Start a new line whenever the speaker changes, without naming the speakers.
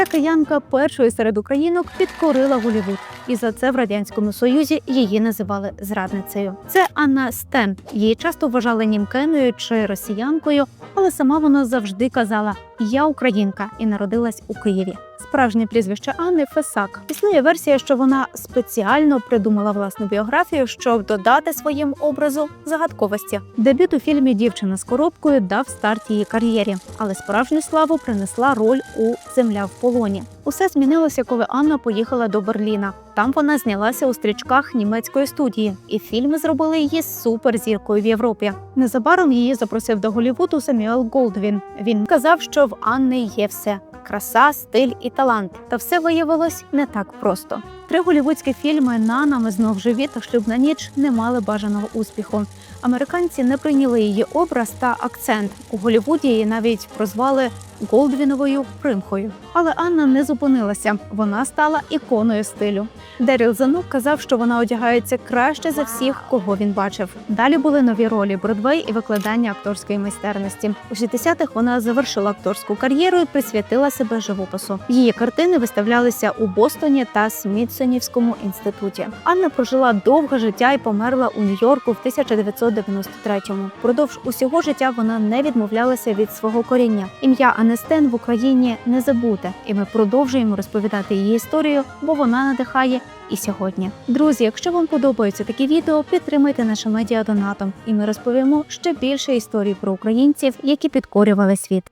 Ця киянка першою серед українок підкорила Голівуд, і за це в радянському союзі її називали зрадницею. Це Анна Стен. Її часто вважали німкеною чи росіянкою, але сама вона завжди казала: Я українка і народилась у Києві. Справжнє прізвище Анни Фесак. Існує версія, що вона спеціально придумала власну біографію, щоб додати своїм образу загадковості. Дебют у фільмі Дівчина з коробкою дав старт її кар'єрі, але справжню славу принесла роль у Земля в полоні. Усе змінилося, коли Анна поїхала до Берліна. Там вона знялася у стрічках німецької студії, і фільми зробили її суперзіркою в Європі. Незабаром її запросив до Голлівуду Самюел Голдвін. Він казав, що в Анни є все краса, стиль і талант. Та все виявилось не так просто. Три голівудські фільми Нана, знов живі та шлюбна ніч не мали бажаного успіху. Американці не прийняли її образ та акцент. У Голівуді її навіть прозвали Голдвіновою примхою. Але Анна не зупинилася. Вона стала іконою стилю. Деріл Занук казав, що вона одягається краще за всіх, кого він бачив. Далі були нові ролі Бродвей і викладання акторської майстерності. У 60-х вона завершила акторську кар'єру і присвятила себе живопису. Її картини виставлялися у Бостоні та Смітсонівському інституті. Анна прожила довге життя і померла у Нью-Йорку в 1993-му. Продовж усього життя вона не відмовлялася від свого коріння. Ім'я Анестен в Україні не забуте, і ми продовжуємо розповідати її історію, бо вона надихає і сьогодні. Друзі, якщо вам подобаються такі відео, підтримайте наше медіа донатом, і ми розповімо ще більше історій про українців, які підкорювали світ.